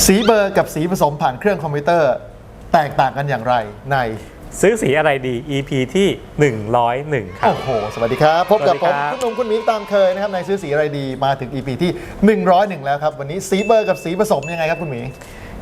สีเบอร์กับสีผสมผ่านเครื่องคอมพิวเตอร์ แตกต่างกันอย่างไรใน ซื้อสีอะไรดี EP ที่ 101 ครับ โอ้โห สวัสดีครับ พบกับสผวัมสดีครับ คุณหนุ่มคุณหมิงตามเคยนะครับในซื้อสีอะไรดีมาถึง EP ที่ 101 แล้วครับ วันนี้สีเบอร์กับสีผสมยังไงครับคุณหมี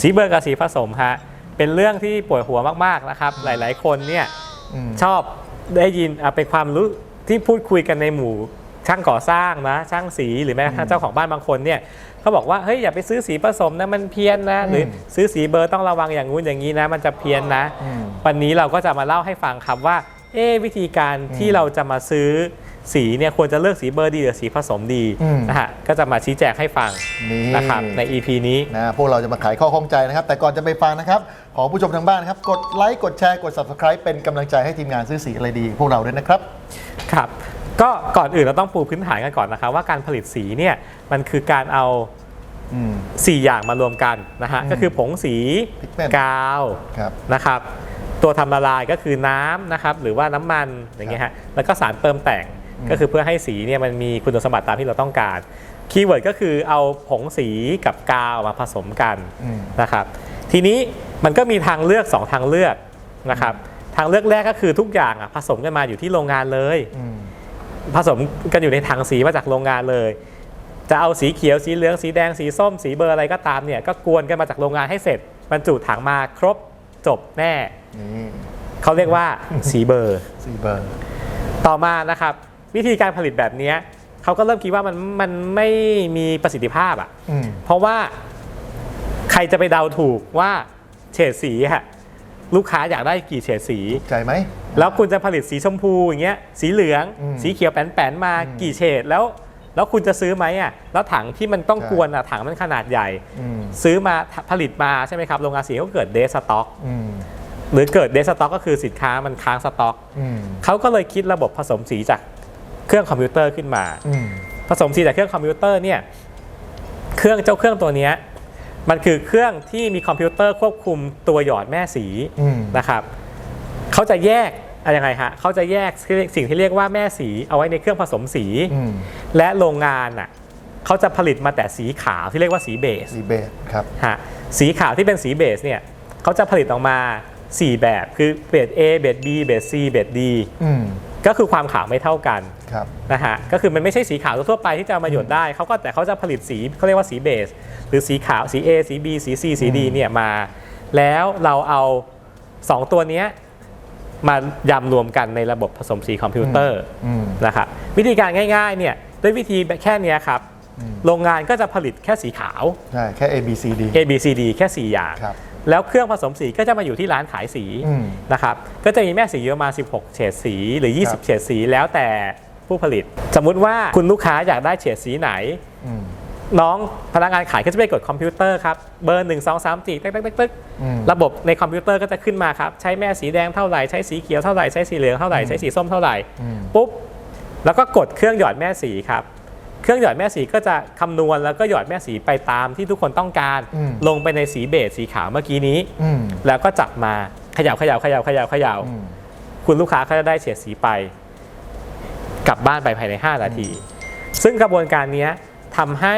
สีเบอร์กับสีผสมฮะ เป็นเรื่องที่ปวดหัวมาก ๆ นะครับ หลาย ๆ คนเนี่ย อืม ชอบได้ยินอะเป็นความรู้ที่พูดคุยกันในหมู่ ช่างก่อสร้างนะช่างสีหรือแม้กระทั่งเจ้าของบ้านบางคนเนี่ยเขาบอกว่าเฮ้ยอย่าไปซื้อสีผสมนะมันเพี้ยนนะหรือซื้อสีเบอร์ต้องระวังอย่างงู้นอย่างนี้นะ มันจะเพี้ยนนะอืมวันนี้เราก็จะมาเล่าให้ฟังครับว่าเอ๊ะวิธีการที่เราจะมาซื้อสีเนี่ยควรจะเลือกสีเบอร์ดีหรือสีผสมดีอืมนะฮะก็จะมาชี้แจงให้ฟังนี่นะครับใน EP นี้นะพวกเราจะมาไขข้อข้องใจนะครับ แต่ก่อนจะไปฟังนะครับ ขอผู้ชมทางบ้านนะครับ กดไลค์กดแชร์กด subscribe เป็นกำลังใจให้ทีมงานซื้อสีอะไรดี พวกเราด้วยนะครับ ครับ ก็ก่อนอื่นเราต้องปูพื้นฐานกันก่อนนะครับว่าการผลิตสีเนี่ยมันคือการเอา อืม 4 อย่างมารวมกันนะฮะ อืมก็คือผงสี Pigment กาวครับ นะครับ ตัวทำละลายก็คือน้ำนะครับหรือว่าน้ำมันอย่างเงี้ยฮะแล้วก็สารเติมแต่งอืมก็คือเพื่อให้สีเนี่ยมันมีคุณสมบัติตามที่เราต้องการคีย์เวิร์ดก็คือเอาผงสีกับกาวมาผสมกันอืม นะครับทีนี้มันก็มีทางเลือก 2 ทางเลือกนะครับทางเลือกแรกก็คือทุกอย่างอะผสมกันมาอยู่ที่โรงงานเลย อืม ผสมกันอยู่ในถังสีมาจากโรงงานเลย จะเอาสีเขียวสีเหลืองสีแดงสีส้ม สีเบอร์อะไรก็ตามเนี่ยก็กวนกันมาจากโรงงานให้เสร็จบรรจุถังมาครบจบแน่นี่เขาเรียกว่าสีเบอร์สีเบอร์ ต่อมานะครับ วิธีการผลิตแบบเนี้ยเขาก็เริ่มคิดว่ามันมันไม่มีประสิทธิภาพอะอืมเพราะว่าใครจะไปเดาถูกว่าเฉดสีฮะ ลูกค้าอยากได้กี่เฉดสี ใจไหม แล้วคุณจะผลิตสีชมพูอย่างเงี้ยสีเหลือง อืมสีเขียวแป้นๆมาอืมกี่เฉดแล้ว แล้วคุณจะซื้อไหมอะแล้วถังที่มันต้องใช่ กวนอะถังมันขนาดใหญ่ อืมซื้อมาผลิตมาใช่ไหมครับโรงงานสีก็เกิดเดสต็อกอืมหรือเกิดเดสต็อกก็คือสินค้ามันค้างสต็อกอืมเขาก็เลยคิดระบบผสมสีจากเครื่องคอมพิวเตอร์ขึ้นมา อืมผสมสีจากเครื่องคอมพิวเตอร์เนี่ยเครื่องเจ้าเครื่องตัวเนี้ย มันคือเครื่องที่มีคอมพิวเตอร์ควบคุมตัวหยอดแม่สีอืมนะครับเขาจะแยกอะไรยังไงฮะเขาจะแยกสิ่งที่เรียกว่าแม่สีเอาไว้ในเครื่องผสมสีอืมและโรงงานอะเขาจะผลิตมาแต่สีขาวที่เรียกว่าสีเบสสีเบสครับฮะสีขาวที่เป็นสีเบสเนี่ยเขาจะผลิตออกมา 4 แบบคือเบส A เบส B เบส C เบส D อืม ก็คือความขาวไม่เท่ากันครับนะฮะก็คือมันไม่ใช่สีขาวทั่วๆไปที่จะเอามาหยดได้เขาก็แต่เขาจะผลิตสีเขาเรียกว่าสีเบส หรือสีขาวสี A สี B สี C สี D อืมเนี่ยมา แล้วเราเอา 2 ตัวเนี้ยมายำรวมกันในระบบผสมสีคอมพิวเตอร์อืมนะครับวิธีการง่ายๆเนี่ยด้วยวิธีแค่เนี้ยครับอืมโรงงานก็จะผลิตแค่สีขาวใช่แค่ A B C D A B C D แค่ 4 อย่างครับ แล้วเครื่องผสมสีก็จะมาอยู่ที่ร้านขายสีอืม นะครับก็จะมีแม่สีประมาณ 16 เฉดสีหรือครับ20 เฉดสีแล้วแต่ผู้ผลิต สมมุติว่าคุณลูกค้าอยากได้เฉดสีไหน อืม น้องพนักงานขายก็จะไปกดคอมพิวเตอร์ครับเบอร์ 1 2 3 4ตึ๊กตึ๊กตึ๊กตึ๊กอืม ระบบในคอมพิวเตอร์ก็จะขึ้นมาครับ ใช้แม่สีแดงเท่าไหร่ ใช้สีเขียวเท่าไหร่ ใช้สีเหลืองเท่าไหร่ ใช้สีส้มเท่าไหร่อืมปุ๊บ แล้วก็กดเครื่องหยอดแม่สีครับ เครื่องหยอดแม่สีก็จะคำนวณแล้วก็หยอดแม่สีไปตามที่ทุกคนต้องการ อืม ลงไปในสีเบสสีขาวเมื่อกี้นี้ อืมแล้วก็จับมาเขย่าเขย่าเขย่าเขย่าเขย่าอืมคุณลูกค้าก็จะได้เฉดสีไป กลับบ้านไปภายใน 5 นาที ซึ่งกระบวนการเนี้ยทำให้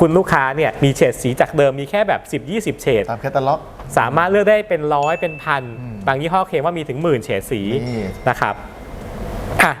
คุณลูกค้าเนี่ยมีเฉดสีจากเดิมมีแค่แบบ 10-20 เฉด ตามแคตตาล็อก สามารถเลือกได้เป็นร้อยเป็นพัน อืมบางยี่ห้อเคลมว่ามีถึงหมื่นเฉดสีนี่ นะครับอะ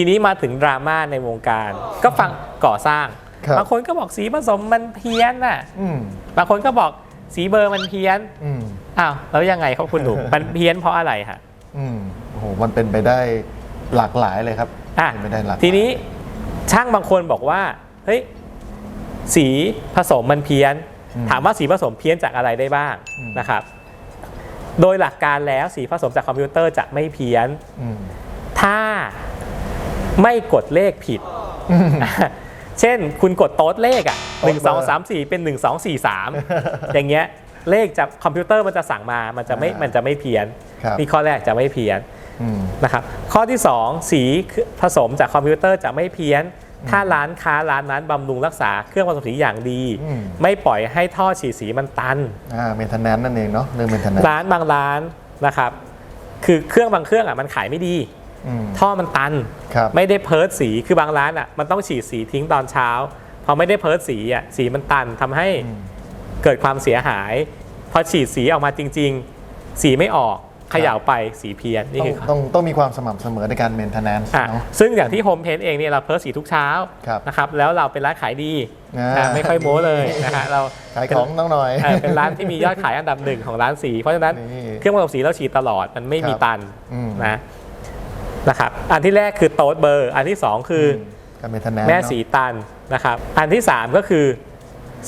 ทีนี้มาถึงดราม่าในวงการ ก็ฟังก่อสร้างครับ บางคนก็บอกสีผสมมันเพี้ยนน่ะอืมบางคนก็บอกสีเบอร์มันเพี้ยนอืมอ้าวแล้วยังไงครับคุณหนุ่ม มันเพี้ยนเพราะอะไรฮะอืมโอ้โหมันเป็นไปได้หลากหลายเลยครับอะเป็นไปได้หลากหลายทีนี้ช่างบางคนบอกว่าเฮ้ยสีผสมมันเพี้ยน อืมถามว่าสีผสมเพี้ยนจากอะไรได้บ้างอืม นะครับ โดยหลักการแล้วสีผสมจากคอมพิวเตอร์จะไม่เพี้ยน อืมถ้า ไม่กดเลขผิดอืมเช่นคุณกดโต๊ดเลขอะโต๊หดนึ่งสองสามสี่เป็นหนึ่งสองสี่สามอย่างเงี้ยเลขจากคอมพิวเตอร์มันจะสั่งมา มันจะไม่อ่ามัมันจะไม่เพี้ยนครับนี่ข้อแรกจะไม่เพี้ยนอืมนะครับ ข้อที่ 2 สีผสมจากคอมพิวเตอร์จะไม่เพี้ยน ถ้าร้านค้าร้านนั้นบำรุงรักษาเครื่องผสมสีอย่างดีอืมไม่ปล่อยให้ท่อฉีดสีมันตัน อ่า เมนเทนแนนนั่นเองเนาะ เรื่องเมนเทนแนนร้านบางร้านนะครับ คือเครื่องบางเครื่องอะมันขายไม่ดีอืม ท่อมันตันครับไม่ได้เพิร์ดสีคือบางร้านอะมันต้องฉีดสีทิ้งตอนเช้า พอไม่ได้เพิร์ดสีอะสีมันตันทำให้อืมเกิดความเสียหาย พอฉีดสีออกมาจริง ๆ สีไม่ออกเขย่าไปสีเพี้ยนนี่ต้องคือต้องต้องมีความสม่ำเสมอในการเมนเทนแนนซ์อะเนาะซึ่งอย่างที่โฮมเพนเองเนี่ยเราเพิร์สสีทุกเช้าครับนะครับแล้วเราเป็นร้านขายดีอ่าอะไม่ค่อยโม้เลยนะฮะเราขายของต้องหน่อยเออเป็นร้านที่มียอดขายอันดับหนึ่งของร้านสี เพราะฉะนั้นนี่เครื่องผสมสีเราฉีดตลอดมันไม่มีครับตันอืมนะ นะครับอันที่แรกคือโต๊ดเบอร์ อันที่สองคืออการเมนเทนแนนซ์แม่สีตันนะครับอันที่ 3 ก็คือ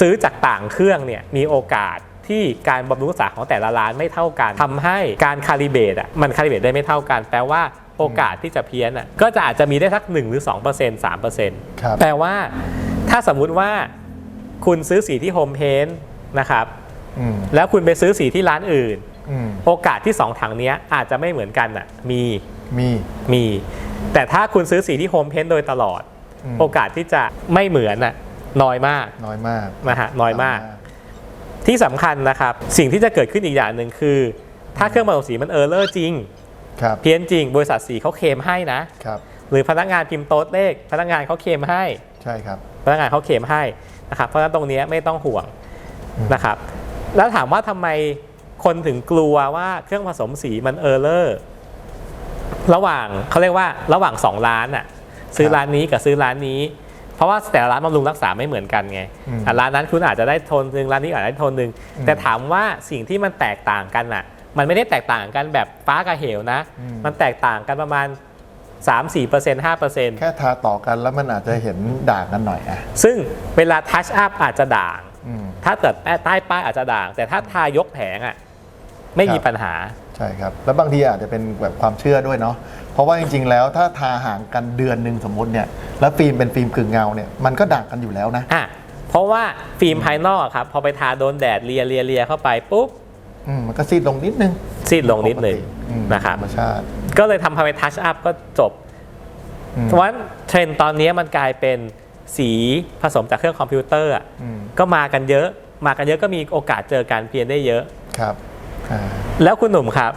ซื้อจากต่างเครื่องเนี่ยมีโอกาสที่การบำรุงรักษาของแต่ละร้านไม่เท่ากันทำให้การคาลิเบตอะมันคาลิเบตได้ไม่เท่ากัน แปลว่าโอกาสที่จะเพี้ยนอะก็จะอาจจะมีได้สัก 1 หรือ 2% 3%ครับแปลว่าถ้าสมมุติว่าคุณซื้อสีที่โฮมเพนนะครับอืมแล้วคุณไปซื้อสีที่ร้านอื่นอืมโอกาสที่ 2 ถังเนี้ยอาจจะไม่เหมือนกันอะมี มีมี แต่ถ้าคุณซื้อสีที่โฮมเพนโดยตลอดอืมโอกาสที่จะไม่เหมือนน่ะน้อยมากน้อยมากนะฮะน้อยมาก ที่สำคัญนะครับ สิ่งที่จะเกิดขึ้นอีกอย่างหนึ่งคือ ถ้าเครื่องผสมสีมันเออร์เลอร์จริงครับเพี้ยนจริง บริษัทสีเขาเคลมให้นะครับหรือพนักงานพิมพ์โต๊ดเลข พนักงานเขาเคลมให้ใช่ครับพนักงานเขาเคลมให้นะครับเพราะฉะนั้นตรงเนี้ยไม่ต้องห่วงอืมนะครับแล้วถามว่าทำไมคนถึงกลัวว่าเครื่องผสมสีมันเออร์เลอร์ ระหว่างเขาเรียกว่าระหว่างสองร้านอะซื้อร้านนี้กับซื้อร้านนี้ เพราะว่าแต่ละร้านบำรุงรักษาไม่เหมือนกันไงอืมอะร้านนั้นคุณอาจจะได้โทนหนึ่งร้านนี้อาจจะได้โทนหนึ่งอืมแต่ถามว่าสิ่งที่มันแตกต่างกันอะมันไม่ได้แตกต่างกันแบบฟ้ากับเหวนะอืมมันแตกต่างกันประมาณ3-4% 5%แค่ทาต่อกันแล้วมันอาจจะเห็นด่างกันหน่อยอะซึ่งเวลาทัชอัพอาจจะด่างอืมถ้าเกิดใต้ป้ายอาจจะด่าง แต่ถ้าทายกแผงอะไม่มีครับปัญหา ใช่ครับ แล้วบางทีอาจจะเป็นแบบความเชื่อด้วยเนาะเพราะว่าจริงๆ แล้วถ้าทาห่างกันเดือนหนึ่งสมมติเนี่ยแล้วฟิล์มเป็นฟิล์มกึ่งเงาเนี่ยมันก็ด่างกันอยู่แล้วนะอะเพราะว่าฟิล์มภายนอกอะครับพอไปทาโดนแดดเลียเลียเลียเข้าไปปุ๊บอืมมันก็ซีดลงนิดนึงซีดลงนิดหนึ่งปกติอืมนะครับ ธรรมชาติ ก็เลยทำให้ทัชอัพก็จบ อืม เพราะฉะนั้นเทรนด์ตอนนี้มันกลายเป็นสีผสมจากเครื่องคอมพิวเตอร์อะอืมก็มากันเยอะ มากันเยอะก็มีโอกาสเจอการเพี้ยนได้เยอะ ครับอ่า แล้วคุณหนุ่มครับ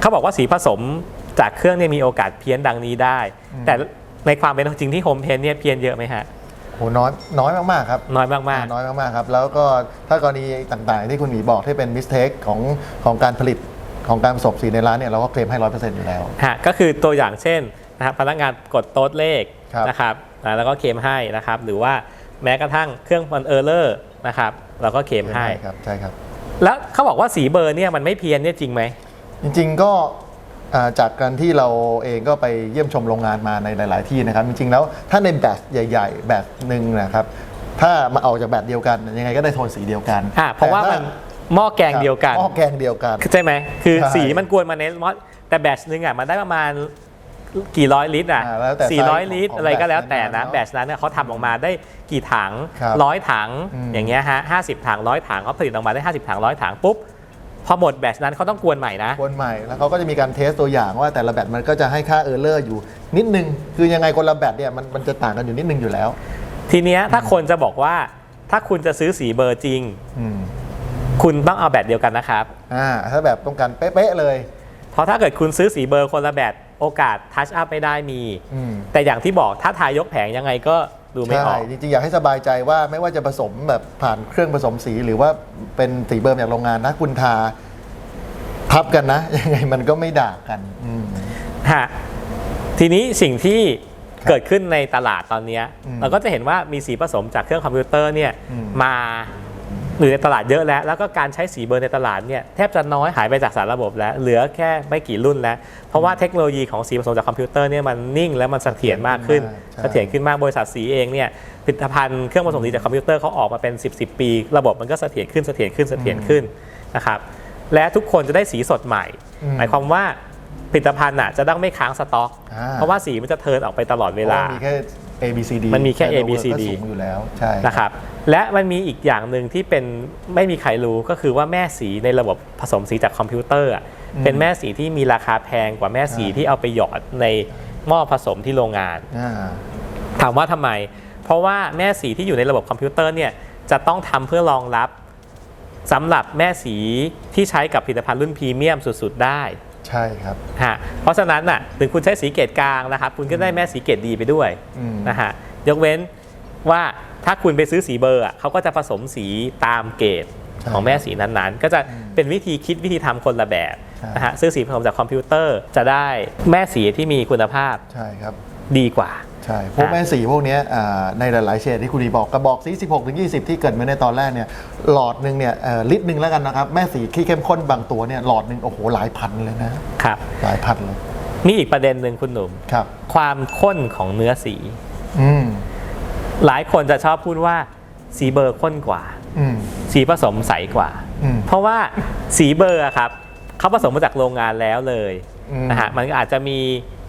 เขาบอกว่าสีผสมจากเครื่องเนี่ยมีโอกาสเพี้ยนดังนี้ได้ แต่ในความเป็นจริงที่โฮมเพนเนี่ยเพี้ยนเยอะไหมฮะโหน้อยน้อยมากๆครับน้อยมากน้อยมากๆครับแล้วก็ถ้ากรณีต่างๆ ที่คุณหมีบอกที่เป็นมิสเทคของของการผลิตของการผสมสีในร้านเนี่ยเราก็เคลมให้ร้อยเปอร์เซ็นต์อยู่แล้วๆฮะก็คือตัวอย่างเช่นนะครับพนักงานกดโต๊ดเลขครับนะครับอ่าแล้วก็เคลมให้นะครับ หรือว่าแม้กระทั่งเครื่องมันเออร์เลอร์นะครับเราก็เคลมให้ครับใช่ครับ แล้วเขาบอกว่าสีเบอร์เนี่ยมันไม่เพี้ยนเนี่ยจริงไหม จริงๆก็อ่าจากการที่เราเองก็ไปเยี่ยมชมโรงงานมาในหลาย ๆ ที่นะครับ จริง ๆ แล้วถ้าในแบตใหญ่ ๆ แบตหนึ่งนะครับ ถ้ามาเอาจากแบตเดียวกันยังไงก็ได้โทนสีเดียวกันอ่าเพราะว่าแต่มันหม้อแกงเดียวกันหม้อแกงเดียวกัน ใช่ไหมคือใช่สีมันกวนมาในมอสแต่แบตชนึงอะมันได้ประมาณ กี่ร้อยลิตรอะอ่าแล้วแต่สี่ไซส์ร้อยลิตรของอะไรก็แล้วแต่นะ แบแบตตนั้นนั้นเนี่ยเขาทำออกมาได้กี่ถังครับร้อยถังอืม อย่างเงี้ยฮะห้าสิบถังร้อยถังเขาผลิตออกมาได้ห้าสิบถังร้อยถังปุ๊บพอหมดแบตนั้นเขาต้องกวนใหม่นะ วนใหม่แล้วเขาก็จะมีการเทสตัวอย่างว่าแต่ละแบตมันก็จะให้ค่าเออร์เลอร์อยู่นิดนึง คือยังไงคนละแบตเนี่ยมันมันจะต่างกันอยู่นิดนึงอยู่แล้ว ทีเนี้ยถ้าคนจะบอกว่าถ้าคุณจะซื้อสีเบอร์จริง อืมคุณต้องเอาแบตเดียวกันนะครับ อ่าถ้าแบบต้องการเป๊ะๆเลย เพราะถ้าเกิดคุณซื้อสีเบอร์คนละแบต โอกาสทัชอัพไม่ได้มี อืม แต่อย่างที่บอกถ้าทายกแผงยังไงก็ดูไม่อใช่อก จริงๆ อยากให้สบายใจว่าไม่ว่าจะผสมแบบผ่านเครื่องผสมสีหรือว่าเป็นสีเบอร์มาจากโรงงานนะ คุณทาทับกันนะ ยังไงมันก็ไม่ด่างกันอืม ฮะทีนี้สิ่งที่ครับเกิดขึ้นในตลาดตอนเนี้ยอืมเราก็จะเห็นว่ามีสีผสมจากเครื่องคอมพิวเตอร์เนี่ยอืม มา อยู่ในตลาดเยอะแล้ว แล้วก็การใช้สีเบอร์ในตลาดเนี่ยแทบจะน้อยหายไปจากสารระบบแล้ว เหลือแค่ไม่กี่รุ่นแล้ว เพราะว่าเทคโนโลยีของสีผสมจากคอมพิวเตอร์เนี่ยมันนิ่งและมันเสถียรมากขึ้นใช่เสถียรขึ้นมากบริษัทสีเองเนี่ยผลิตภัณฑ์เครื่องผสมสีจากคอมพิวเตอร์เขาออกมาเป็น 10บสปี ระบบมันก็เสถียรขึ้นเสถียรขึ้นเสถียรขึ้นนะครับและทุกคนจะได้สีสดใหม่อืมหมายความว่าผลิตภัณฑ์น่ะจะต้องไม่ค้างสต็อกอ่าเพราะว่าสีมันจะเทิร์นออกไปตลอดเวลาพระมีแค่ A B C D มันมีแค่ A B C D ก็สูงอยู่แล้วใช่นะครับ และมันมีอีกอย่างหนึ่งที่เป็นไม่มีใครรู้ก็คือว่าแม่สีในระบบผสมสีจากคอมพิวเตอร์อะเป็นแม่สีที่มีราคาแพงกว่าแม่สีที่เอาไปหยอดในหม้อผสมที่โรงงานอ่าถามว่าทำไม เพราะว่าแม่สีที่อยู่ในระบบคอมพิวเตอร์เนี่ยจะต้องทำเพื่อรองรับสำหรับแม่สีที่ใช้กับผลิตภัณฑ์รุ่นพรีเมียมสุด ๆ ได้ ใช่ครับ ฮะเพราะฉะนั้นน่ะถึงคุณใช้สีเกรดกลางนะครับ คุณก็ได้แม่สีเกรดดีไปด้วยอืม นะฮะยกเว้นว่าถ้าคุณไปซื้อสีเบอร์อะเขาก็จะผสมสีตามเกรดของแม่สีนั้นๆ ก็จะเป็นวิธีคิดวิธีทำคนละแบบใช่นะฮะซื้อสีผสมจากคอมพิวเตอร์จะได้แม่สีที่มีคุณภาพ ใช่ครับ ดีกว่า ใช่พวกแม่สีพวกเนี้ยอ่าในหลายๆเฉดที่คุณดีบอกกระบอกสี 16 ถึง 20 ที่เกิดมาในตอนแรกเนี่ยหลอดหนึ่งเนี่ยเอ่อลิตรหนึ่งแล้วกันนะครับแม่สีที่เข้มข้นบางตัวเนี่ยหลอดหนึ่งโอ้โหหลายพันเลยนะครับหลายพันเลยมีอีกประเด็นหนึ่งคุณหนุ่มครับ ความข้นของเนื้อสีอืมหลายคนจะชอบพูดว่าสีเบอร์ข้นกว่าอืมสีผสมใสกว่าอืมเพราะว่าสีเบอร์อะครับเขาผสมมาจากโรงงานแล้วเลยอืมนะฮะมันก็อาจจะมี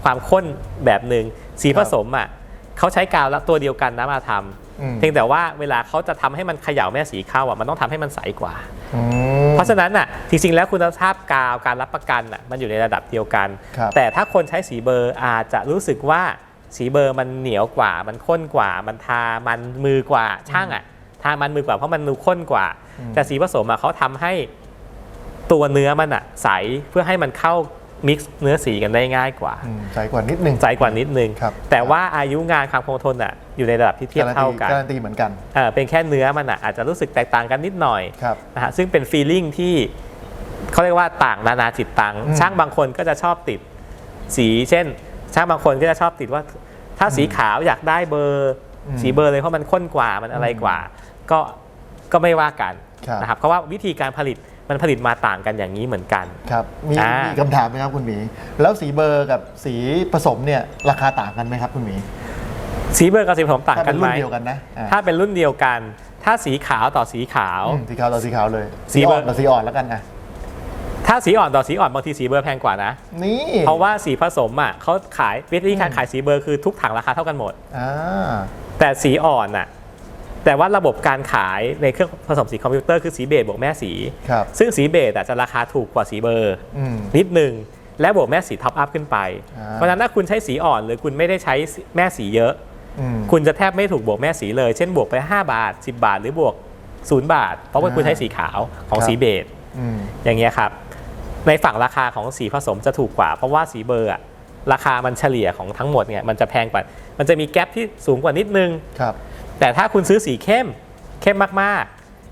ความข้นแบบหนึ่ง สีผสมอะเขาใช้กาวและตัวเดียวกันนะมาทอืมำเพียงแต่ว่าเวลาเขาจะทำให้มันเขย่าแม่สีเข้าอะมันต้องทำให้มันใสกว่าอืมเพราะฉะนั้นอะจริงๆแล้วคุณภาพกาวการรับประกันอะมันอยู่ในระดับเดียวกันครับแต่ถ้าคนใช้สีเบอร์อาจจะรู้สึกว่าสีเบอร์มันเหนียวกว่า มันข้นกว่า มันทามันมือกว่าช่างอะทามันมือกว่าเพราะมันดูข้นกว่าอืมแต่สีผสมอะเขาทำให้ตัวเนื้อมันอะใสเพื่อให้มันเข้า มิกซ์เนื้อสีกันได้ง่ายกว่าอืมใสกว่านิดหนึ่งใสกว่านิดนึง ครับ แต่ว่าอายุงานความคงทนอะอยู่ในระดับที่เทียบเท่ากันการันตีเหมือนกัน เออเป็นแค่เนื้อมันอะอาจจะรู้สึกแตกต่างกันนิดหน่อยครับนะฮะซึ่งเป็นฟีลลิ่งที่เขาเรียกว่าต่างนานาจิตตังอืม ช่างบางคนก็จะชอบติดสี เช่น ช่างบางคนก็จะชอบติดว่า ถ้าสีขาวอยากได้เบอร์อืมสีเบอร์เลยเพราะมันข้นกว่ามันอะไรกว่า ก็ก็ไม่ว่ากันครับ นะครับเพราะว่าวิธีการผลิต มันผลิตมาต่างกันอย่างนี้เหมือนกัน ครับ มีอ่ามี มีคำถามไหมครับคุณหมี แล้วสีเบอร์กับสีผสมเนี่ยราคาต่างกันไหมครับคุณหมีสีเบอร์กับสีผสมต่างถ้ากัเป็นนไหมรุ่นเดียวกันนะอ่าถ้าเป็นรุ่นเดียวกัน ถ้าสีขาวต่อสีขาว อืมสีขาวต่อสีขาวเลย สีสีเบอ่ออร์ นต่อสีอ่อนแล้วกันอะถ้าสีอ่อนต่อสีอ่อนบางทีสีเบอร์แพงกว่านะ นี่ เพราะว่าสีผสมอะเขาขายวิธีการขายสีเบอร์คือทุกถังราคาเท่ากันหมด อ่า แต่สีอ่อนน่ะ แต่ว่าระบบการขายในเครื่องผสมสีคอมพิวเตอร์คือสีเบสบวกแม่สี ครับ ซึ่งสีเบสอะจะราคาถูกกว่าสีเบอร์อืม นิดหนึ่งและบวกแม่สีท็อปอัพขึ้นไป อ่า เพราะฉะนั้นถ้าคุณใช้สีอ่อนหรือคุณไม่ได้ใช้แม่สีเยอะ อืม คุณจะแทบไม่ถูกบวกแม่สีเลย เช่นบวกไป 5 บาท 10 บาท หรือบวก 0 บาท เพราะว่าอ่าคุณใช้สีขาวของครับ สีเบสอืม อย่างเงี้ยครับ ในฝั่งราคาของสีผสมจะถูกกว่า เพราะว่าสีเบอร์อะ ราคามันเฉลี่ยของทั้งหมดเนี่ยมันจะแพงกว่า มันจะมีแกลบที่สูงกว่านิดนึง ครับ แต่ถ้าคุณซื้อสีเข้มเข้มมาก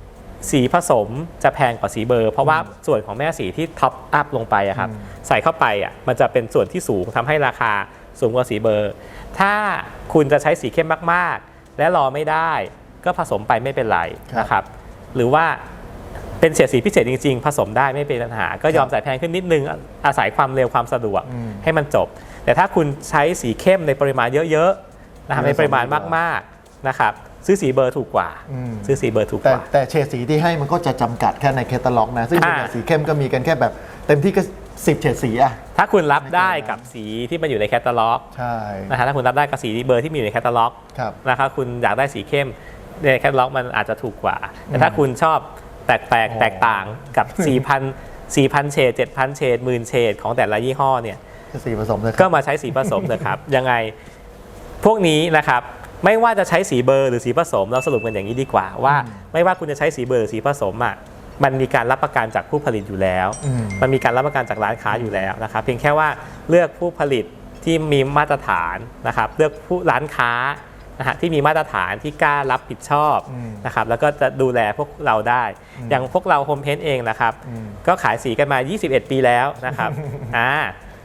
ๆ สีผสมจะแพงกว่าสีเบอร์ เพราะว่าส่วนของแม่สีที่ท็อปอัพลงไปอะครับ อืม ใส่เข้าไปอะมันจะเป็นส่วนที่สูงทำให้ราคาสูงกว่าสีเบอร์ ถ้าคุณจะใช้สีเข้มมากๆ และรอไม่ได้ ก็ผสมไปไม่เป็นไรนะครับ หรือว่า เป็นเฉดสีพิเศษจริง ๆ ผสมได้ไม่เป็นปัญหา ก็ยอมจ่ายแพงขึ้นนิดนึง อาศัยความเร็วความสะดวกอืมให้มันจบ แต่ถ้าคุณใช้สีเข้มในปริมาณเยอะๆนะครับเยในอะปริมาณสมบูรณ์มากๆนะครับซื้อสีเบอร์ถูกกว่าอืมซื้อสีเบอร์ถูกแต่กว่า แต่เฉดสีที่ให้มันก็จะจำกัดแค่ในแคตตาล็อกนะ ซึ่งส่วนใหญ่อ่าสีเข้มก็มีกันแค่แบบ เต็มที่ก็สิบเฉดสีอะถ้าคุณรับได้ไม่เกินนั้นกับสีที่มันอยู่ในแคตตาล็อกใช่นะฮะถ้าคุณรับได้กับสีเบอร์ที่มีอยู่ในแคตตาล็อกครับนะครับคุณอยากได้สีเข้มในแคตตาล็อกมันอาจจะถูกกว่า แต่ถ้าคุณชอบ แตกแตกอ๋อแตกต่างกับ 4,000 4,000เฉด7,000เฉดหมื่นเฉดของแต่ละยี่ห้อเนี่ยสีผสมเลยคก็รับมาใช้สีผสมนะครับ ยังไงพวกนี้นะครับไม่ว่าจะใช้สีเบอร์หรือสีผสม เราสรุปกันอย่างนี้ดีกว่า ว่าอืมไม่ว่าคุณจะใช้สีเบอร์หรือสีผสมอะมันมีการรับประกันจากผู้ผลิตอยู่แล้วอืมมันมีการรับประกันจากร้านค้าอยู่แล้วนะครับ เพียงแค่ว่าเลือกผู้ผลิตที่มีมาตรฐานนะครับ เลือกผู้ร้านค้า นะฮะที่มีมาตรฐานที่กล้ารับผิดชอบอืมนะครับแล้วก็จะดูแลพวกเราได้อืมอย่างพวกเราโฮมเพนเองนะครับอืมก็ขายสีกันมา 21 ปีแล้วนะครับอ่า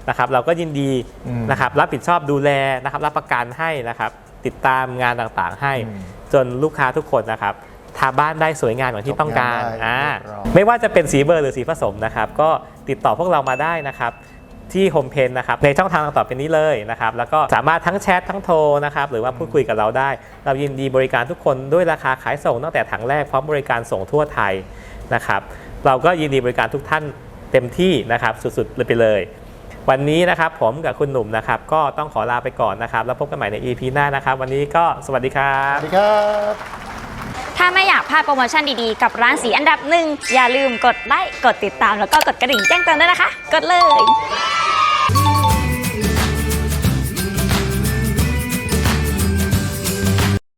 นะครับเราก็ยินดีอืมนะครับรับผิดชอบดูแลนะครับรับประกันให้นะครับติดตามงานต่างๆ ให้อืมจนลูกค้าทุกคนนะครับทาบ้านได้สวยงามอย่างที่ต้องการจบงานได้อ่าเรียบร้อยไม่ว่าจะเป็นสีเบอร์หรือสีผสมนะครับ ก็ติดต่อพวกเรามาได้นะครับ ที่โฮมเพนนะครับในช่องทางต่างๆเป็นนี้เลยนะครับแล้วก็สามารถทั้งแชททั้งโทรนะครับหรือว่าพูดคุยกับเราได้ เรายินดีบริการทุกคนด้วยราคาขายส่งตั้งแต่ถังแรกพร้อมบริการส่งทั่วไทยนะครับเราก็ยินดีบริการทุกท่านเต็มที่นะครับสุดๆเลยไปเลย วันนี้นะครับผมกับคุณหนุ่มนะครับก็ต้องขอลาไปก่อนนะครับแล้วพบกันใหม่ใน EP หน้านะครับ วันนี้ก็สวัสดีครัสบวัสดีครับ ถ้าไม่อยากพลาดโปรโมชั่นดีๆ กับร้านสีอันดับหนึ่งอย่าลืมกดไลค์กดติดตามแล้วก็กดกระดิ่งแจ้งเตือนด้วยนะคะ กดเลย